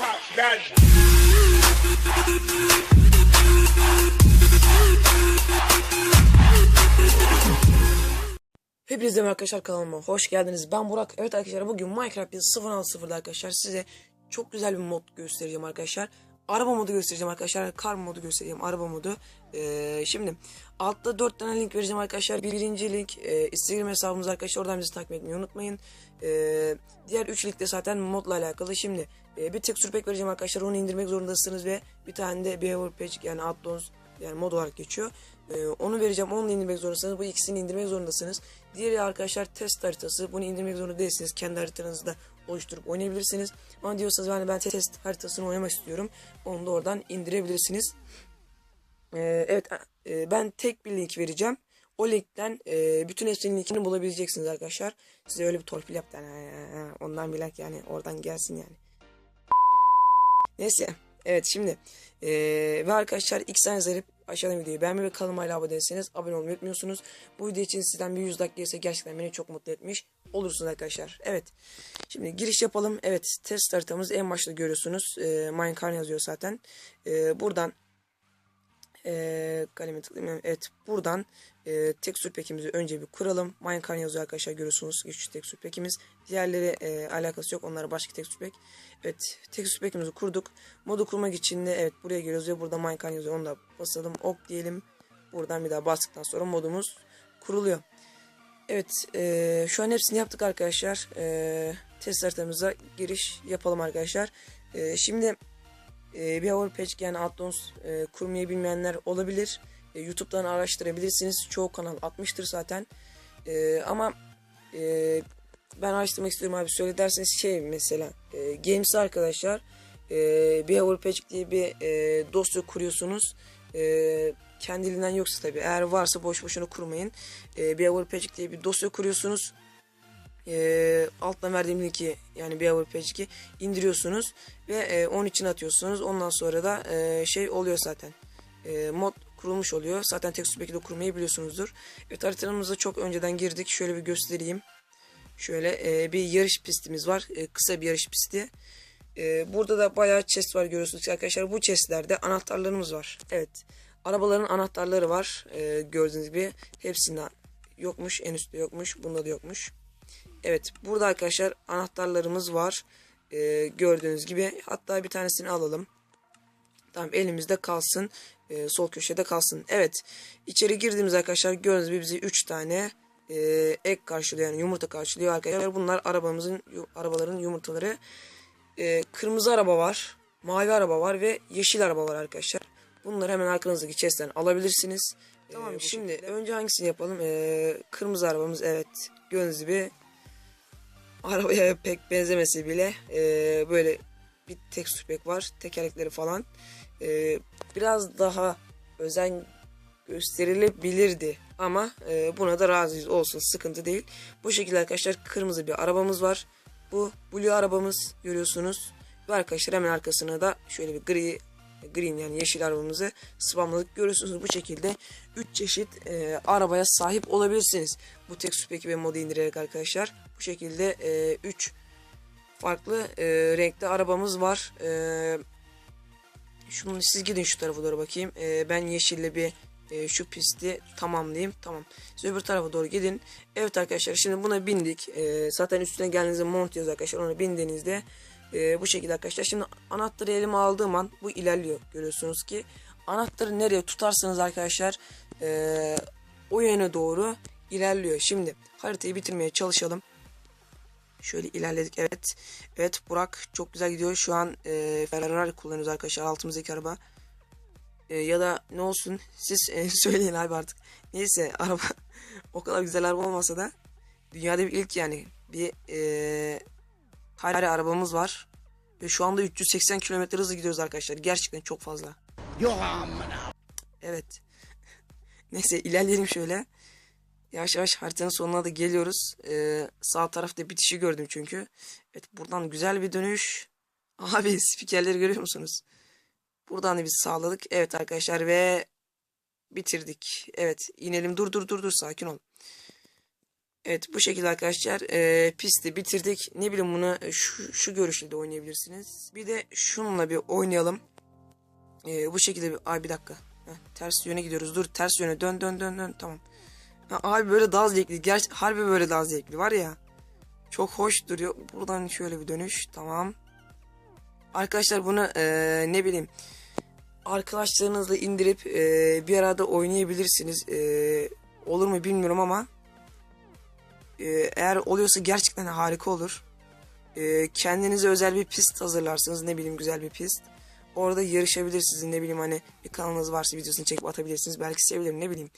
that. Hepinize arkadaşlar kanalıma hoş geldiniz. Ben Burak. Evet arkadaşlar bugün Minecraft 1.6.0'da arkadaşlar size çok güzel bir mod göstereceğim arkadaşlar. Araba modu göstereceğim arkadaşlar. Kar modu göstereceğim. Araba modu. Ee, şimdi altta 4 tane link vereceğim arkadaşlar. Birinci link e, Instagram hesabımız arkadaşlar. Oradan bizi takip etmeyi unutmayın. Ee, diğer 3 link de zaten modla alakalı. Şimdi e, bir texture pack vereceğim arkadaşlar. Onu indirmek zorundasınız ve bir tane de behavior patch yani addons yani mod olarak geçiyor. Ee, onu vereceğim. Onu indirmek zorundasınız. Bu ikisini indirmek zorundasınız. Diğeri arkadaşlar test haritası. Bunu indirmek zorunda değilsiniz. Kendi haritanızda oluşturup oynayabilirsiniz. Ama diyorsanız yani ben test haritasını oynamak istiyorum. Onu da oradan indirebilirsiniz. Ee, evet e, ben tek bir link vereceğim. O linkten e, bütün hepsinin linkini bulabileceksiniz arkadaşlar. Size öyle bir torpil yaptı. Yani, ondan bilek yani oradan gelsin yani. Neyse. Evet şimdi ee, ve arkadaşlar ilk saniye zarip aşağıdan videoyu beğenmeyi ve kanalıma hala abone değilseniz abone olmayı unutmuyorsunuz. Bu video için sizden bir 100 like gelirse gerçekten beni çok mutlu etmiş olursunuz arkadaşlar. Evet. Şimdi giriş yapalım. Evet test haritamızı en başta görüyorsunuz. E, Minecraft yazıyor zaten. E, buradan e, kalemi tıklayayım. Evet buradan e, texture pack'imizi önce bir kuralım. Minecraft yazıyor arkadaşlar görüyorsunuz. Güçlü texture pack'imiz. Diğerleri e, alakası yok. Onlara başka texture pack. Evet texture pack'imizi kurduk. Modu kurmak için de evet buraya geliyoruz ve burada Minecraft yazıyor. Onu da basalım. Ok diyelim. Buradan bir daha bastıktan sonra modumuz kuruluyor. Evet e, şu an hepsini yaptık arkadaşlar. E, test haritamıza giriş yapalım arkadaşlar. E, şimdi e, bir Overpatch yani addons e, kurmayı bilmeyenler olabilir. E, YouTube'dan araştırabilirsiniz. Çoğu kanal atmıştır zaten. E, ama e, ben araştırmak istiyorum abi söyle derseniz şey mesela e, Games arkadaşlar e, bir Overpatch diye bir e, dosya kuruyorsunuz. E, kendiliğinden yoksa tabi eğer varsa boş boşuna kurmayın. E, bir Overpatch diye bir dosya kuruyorsunuz e, alttan verdiğim linki yani bir Page'i indiriyorsunuz ve e, onun için atıyorsunuz. Ondan sonra da e, şey oluyor zaten. E, mod kurulmuş oluyor. Zaten texture pack'i de kurmayı biliyorsunuzdur. Evet haritamıza çok önceden girdik. Şöyle bir göstereyim. Şöyle e, bir yarış pistimiz var. E, kısa bir yarış pisti. E, burada da bayağı chest var görüyorsunuz arkadaşlar. Bu chestlerde anahtarlarımız var. Evet. Arabaların anahtarları var. E, gördüğünüz gibi hepsinde yokmuş. En üstte yokmuş. Bunda da yokmuş. Evet burada arkadaşlar anahtarlarımız var. Ee, gördüğünüz gibi hatta bir tanesini alalım. Tamam elimizde kalsın. Ee, sol köşede kalsın. Evet içeri girdiğimiz arkadaşlar gördüğünüz gibi bize 3 tane e, ek karşılıyor yani yumurta karşılıyor arkadaşlar. Bunlar arabamızın arabaların yumurtaları. Ee, kırmızı araba var. Mavi araba var ve yeşil araba var arkadaşlar. Bunları hemen arkanızdaki chest'ten alabilirsiniz. Tamam ee, şimdi şekilde. önce hangisini yapalım? Ee, kırmızı arabamız evet. Gördüğünüz gibi arabaya pek benzemesi bile e, böyle bir tekstür pek var. Tekerlekleri falan. E, biraz daha özen gösterilebilirdi. Ama e, buna da razıyız olsun sıkıntı değil. Bu şekilde arkadaşlar kırmızı bir arabamız var. Bu blue arabamız görüyorsunuz. Ve arkadaşlar hemen arkasına da şöyle bir gri green yani yeşil arabamızı spamladık. Görüyorsunuz bu şekilde 3 çeşit e, arabaya sahip olabilirsiniz. Bu texture pack'i ve modu indirerek arkadaşlar. Bu şekilde 3 e, farklı e, renkte arabamız var. E, şunu siz gidin şu tarafa doğru bakayım. E, ben yeşille bir e, şu pisti tamamlayayım. Tamam. Siz öbür tarafa doğru gidin. Evet arkadaşlar şimdi buna bindik. E, zaten üstüne geldiğinizde mont yazıyor arkadaşlar. Ona bindiğinizde e, bu şekilde arkadaşlar. Şimdi anahtarı elime aldığım an bu ilerliyor. Görüyorsunuz ki anahtarı nereye tutarsanız arkadaşlar e, o yöne doğru ilerliyor. Şimdi haritayı bitirmeye çalışalım. Şöyle ilerledik. Evet. Evet Burak çok güzel gidiyor. Şu an e, Ferrari kullanıyoruz arkadaşlar. Altımızdaki araba. E, ya da ne olsun siz e, söyleyin abi artık. Neyse araba o kadar güzel araba olmasa da dünyada bir ilk yani bir e, Ferrari arabamız var. Ve şu anda 380 km hızla gidiyoruz arkadaşlar. Gerçekten çok fazla. Yok amına. Evet. Neyse ilerleyelim şöyle. Yavaş yavaş haritanın sonuna da geliyoruz. Ee, sağ tarafta bitişi gördüm çünkü. Evet buradan güzel bir dönüş. Abi spikerleri görüyor musunuz? Buradan da biz sağladık. Evet arkadaşlar ve bitirdik. Evet inelim dur dur dur dur sakin ol. Evet bu şekilde arkadaşlar e, pisti bitirdik. Ne bileyim bunu şu, şu görüşle de oynayabilirsiniz. Bir de şununla bir oynayalım. E, bu şekilde bir... Ay bir dakika. Heh, ters yöne gidiyoruz. Dur ters yöne dön dön dön dön. Tamam. Ha, abi böyle daha zevkli. Gerçi harbi böyle daha zevkli var ya. Çok hoş duruyor. Buradan şöyle bir dönüş. Tamam. Arkadaşlar bunu e, ne bileyim arkadaşlarınızla indirip e, bir arada oynayabilirsiniz. E, olur mu bilmiyorum ama e, eğer oluyorsa gerçekten harika olur. E, kendinize özel bir pist hazırlarsınız. Ne bileyim güzel bir pist. Orada yarışabilirsiniz. Ne bileyim hani bir kanalınız varsa videosunu çekip atabilirsiniz. Belki sevilirim ne bileyim.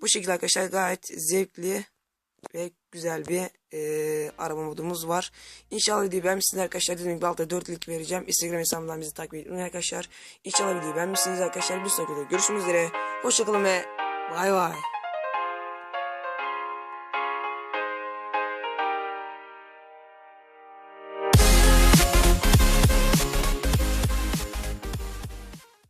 Bu şekilde arkadaşlar gayet zevkli ve güzel bir e, arama modumuz var. İnşallah videoyu beğenmişsiniz arkadaşlar. Dediğim gibi altta 4 link vereceğim. Instagram hesabımdan bizi takip edin arkadaşlar. İnşallah videoyu beğenmişsiniz arkadaşlar. Bir sonraki videoda görüşmek üzere. Hoşçakalın ve bay bay.